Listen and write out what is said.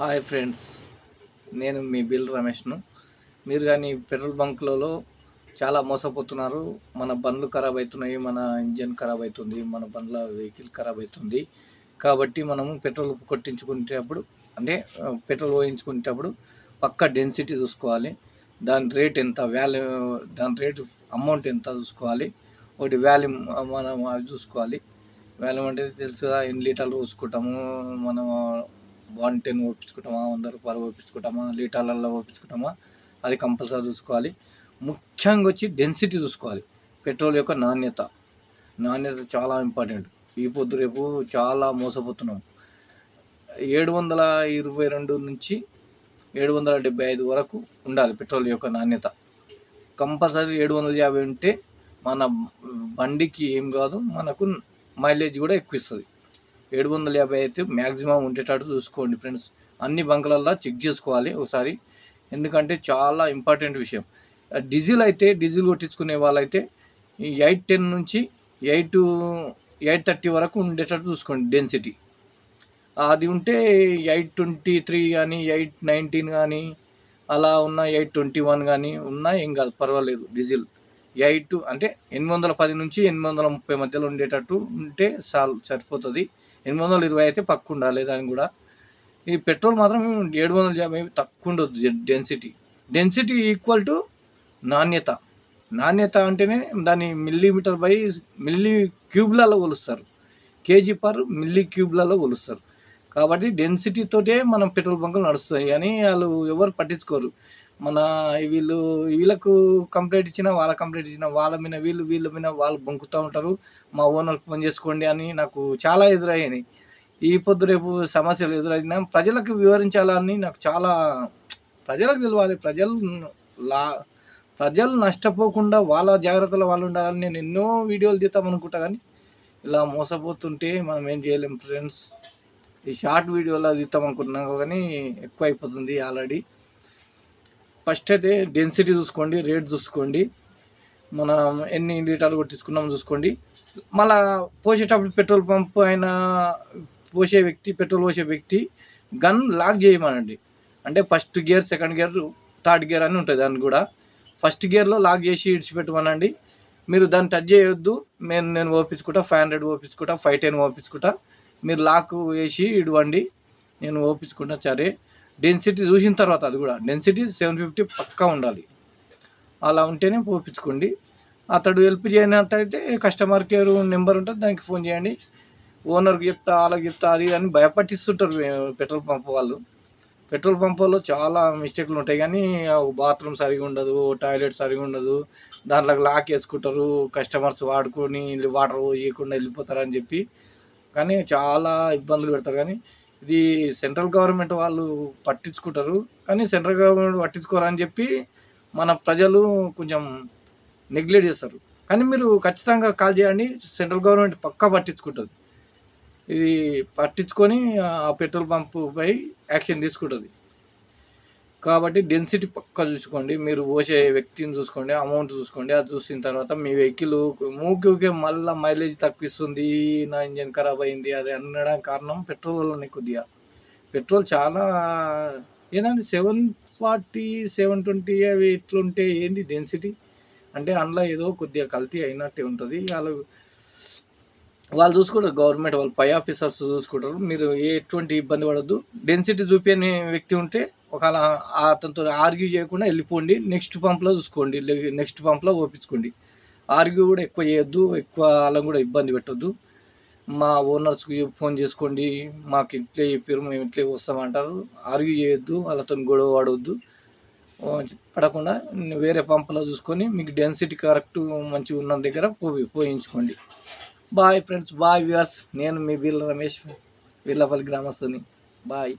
Hi friends నేను మీ bill రమేష్ను. మీరు కానీ పెట్రోల్ బంక్లలో చాలా మోసపోతున్నారు. మన బండ్లు ఖరాబ్ అవుతున్నాయి మన ఇంజన్ ఖరాబ్ అవుతుంది మన బండ్ల వెహికల్ ఖరాబ్ అవుతుంది. కాబట్టి మనము పెట్రోల్ కొట్టించుకునేటప్పుడు అంటే పెట్రోల్ పోయించుకునేటప్పుడు పక్క డెన్సిటీ చూసుకోవాలి. దాని రేట్ ఎంత వాల్యూ దాని రేట్ అమౌంట్ ఎంత చూసుకోవాలి. ఒకటి వాల్యూమ్ మనం అవి చూసుకోవాలి. వాల్యూమ్ అంటే తెలుసు కదా ఎన్ని లీటర్లు పోసుకుంటాము మనం వన్ టెన్ ఓపించుకుంటామా వంద రూపాయలు ఓపించుకుంటామా లీటర్లలో ఓపించుకుంటామా అది కంపల్సరీ చూసుకోవాలి. ముఖ్యంగా వచ్చి డెన్సిటీ చూసుకోవాలి. పెట్రోల్ యొక్క నాణ్యత. నాణ్యత చాలా ఇంపార్టెంట్ ఈ పొద్దు రేపు చాలా మోసపోతున్నాం. ఏడు వందల ఇరవై రెండు నుంచి ఏడు వందల డెబ్బై ఐదు వరకు ఉండాలి పెట్రోల్ యొక్క నాణ్యత. కంపల్సరీ ఏడు వందల యాభై ఉంటే మన బండికి ఏం కాదు మనకు మైలేజ్ కూడా ఎక్కువ ఇస్తుంది. ఏడు వందల యాభై అయితే మ్యాక్సిమం ఉండేటట్టు చూసుకోండి ఫ్రెండ్స్. అన్ని బంకులల్లో చెక్ చేసుకోవాలి ఒకసారి. ఎందుకంటే చాలా ఇంపార్టెంట్ విషయం. డీజిల్ అయితే డీజిల్ కొట్టించుకునే వాళ్ళైతే ఎయిట్ టెన్ నుంచి ఎయిట్ ఎయిట్ థర్టీ వరకు ఉండేటట్టు చూసుకోండి డెన్సిటీ. అది ఉంటే ఎయిట్ ట్వంటీ త్రీ కానీ ఎయిట్ నైన్టీన్ కానీ అలా ఉన్న ఎయిట్ ట్వంటీ వన్ కానీ ఉన్నా ఏం కాదు పర్వాలేదు డీజిల్. ఎయిట్ అంటే ఎనిమిది వందల పది నుంచి ఎనిమిది వందల ముప్పై మధ్యలో ఉండేటట్టు ఉంటే చాలు సరిపోతుంది. ఎనిమిది వందల ఇరవై అయితే పక్క ఉండాలి దాని కూడా. ఈ పెట్రోల్ మాత్రం ఏడు వందల యాభై తక్కువ ఉండదు డెన్సిటీ డెన్సిటీ ఈక్వల్ టు నాణ్యత. నాణ్యత అంటేనే దాన్ని మిల్లీమీటర్ బై మిల్లీ క్యూబ్లలో కొలుస్తారు. కేజీ పర్ మిల్లీ క్యూబ్లలో కొలుస్తారు. కాబట్టి డెన్సిటీతోటే మనం పెట్రోల్ బంకులు నడుస్తాయి కానీ వాళ్ళు ఎవరు పట్టించుకోరు. మన వీళ్ళు వీళ్ళకు కంప్లైంట్ ఇచ్చినా వాళ్ళ కంప్లైంట్ ఇచ్చినా వాళ్ళ మీద వీళ్ళు వీళ్ళ మీద వాళ్ళు బొంకుతూ ఉంటారు. మా ఓనర్కి ఫోన్ చేసుకోండి అని నాకు చాలా ఎదురయ్యాయి. ఈ పొద్దు రేపు సమస్యలు ఎదురైనా ప్రజలకు వివరించాలని నాకు చాలా ప్రజలకు తెలియాలి ప్రజలు లా ప్రజలు నష్టపోకుండా వాళ్ళ జాగ్రత్తలో వాళ్ళు ఉండాలని నేను ఎన్నో వీడియోలు తీద్దాం అనుకుంటా కానీ ఇలా మోసపోతుంటే మనం ఏం చేయలేం ఫ్రెండ్స్ ఈ షార్ట్ వీడియోలో తీద్దాం అనుకుంటున్నాం కానీ ఎక్కువ అయిపోతుంది ఆల్రెడీ ఫస్ట్ అయితే డెన్సిటీ చూసుకోండి రేట్ చూసుకోండి మనం ఎన్ని లీటర్లు కొట్టించుకున్నాం చూసుకోండి. మళ్ళా పోసేటప్పుడు పెట్రోల్ పంప్ ఆయన పోసే వ్యక్తి పెట్రోల్ పోసే వ్యక్తి గన్ లాక్ చేయమనండి. అంటే first gear second gear third gear అని ఉంటుంది దాన్ని కూడా. ఫస్ట్ గేర్లో లాక్ చేసి ఇడిచిపెట్టమనండి. మీరు దాన్ని టచ్ చేయొద్దు. నేను నేను ఓపించుకుంటా ఫైవ్ హండ్రెడ్ ఓపించుకుంటా ఫైవ్ టెన్ ఓపించుకుంటా. మీరు లాక్ వేసి ఇడవండి. నేను ఓపించుకుంటా సరే. డెన్సిటీ చూసిన తర్వాత అది కూడా. డెన్సిటీ సెవెన్ ఫిఫ్టీ పక్కా ఉండాలి. అలా ఉంటేనే పోపించుకోండి అతడు హెల్ప్ చేయనట్టయితే కస్టమర్ కేర్ నెంబర్ ఉంటుంది దానికి ఫోన్ చేయండి. ఓనర్కి చెప్తా వాళ్ళకి చెప్తా అది అని భయపట్టిస్తుంటారు పెట్రోల్ పంప్ వాళ్ళు. పెట్రోల్ పంపులో చాలా మిస్టేక్లు ఉంటాయి కానీ బాత్రూమ్ సరిగా ఉండదు టాయిలెట్ సరిగా ఉండదు. దాంట్లో లాక్ వేసుకుంటారు కస్టమర్స్ వాడుకొని వాటర్ పోయకుండా వెళ్ళిపోతారని చెప్పి. కానీ చాలా ఇబ్బందులు పెడతారు కానీ ఇది సెంట్రల్ గవర్నమెంట్ వాళ్ళు పట్టించుకుంటారు. కానీ సెంట్రల్ గవర్నమెంట్ పట్టించుకోరని చెప్పి మన ప్రజలు కొంచెం నెగ్లెక్ట్ చేస్తారు. కానీ మీరు ఖచ్చితంగా కాల్ చేయండి సెంట్రల్ గవర్నమెంట్ పక్కా పట్టించుకుంటుంది. ఇది పట్టించుకొని ఆ పెట్రోల్ పంపుపై యాక్షన్ తీసుకుంటుంది. కాబట్టి డెన్సిటీ పక్కా చూసుకోండి. మీరు పోసే వ్యక్తిని చూసుకోండి అమౌంట్ చూసుకోండి. అది చూసిన తర్వాత మీ వెహికల్ మూకి మళ్ళీ మైలేజ్ తక్కువ ఇస్తుంది నా ఇంజన్ ఖరాబ్ అయింది. అది అనడానికి కారణం పెట్రోల్ వల్లనే కొద్దిగా. పెట్రోల్ చాలా ఏంటంటే సెవెన్ ఫార్టీ సెవెన్ ట్వంటీ అవి ఇట్లుంటే ఏంది డెన్సిటీ అంటే అందులో ఏదో కొద్దిగా కల్తీ అయినట్టే ఉంటుంది. వాళ్ళు వాళ్ళు చూసుకుంటారు గవర్నమెంట్ వాళ్ళు పై ఆఫీసర్స్ చూసుకుంటారు. మీరు ఎటువంటి ఇబ్బంది పడద్దు. డెన్సిటీ చూపించని వ్యక్తి ఉంటే ఒకవేళ అతనితో ఆర్గ్యూ చేయకుండా వెళ్ళిపోండి. నెక్స్ట్ పంప్లో చూసుకోండి. నెక్స్ట్ పంప్లో ఓపించుకోండి. ఆర్గ్యూ కూడా ఎక్కువ చేయొద్దు. ఎక్కువ వాళ్ళని కూడా ఇబ్బంది పెట్టొద్దు. మా ఓనర్స్కి ఫోన్ చేసుకోండి. మాకు ఇట్లే చెప్పారు మేము ఇట్లే వస్తామంటారు. ఆర్గ్యూ చేయొద్దు. వాళ్ళతో గొడవ పడవద్దు పడకుండా వేరే పంపులో చూసుకొని మీకు డెన్సిటీ కరెక్ట్ మంచిగా ఉన్న దగ్గర పోయి పోయించుకోండి. బాయ్ ఫ్రెండ్స్ బాయ్ వ్యూవర్స్ నేను మీ వీళ్ళ రమేష్. వీళ్ళపల్లి గ్రామస్తుని. బాయ్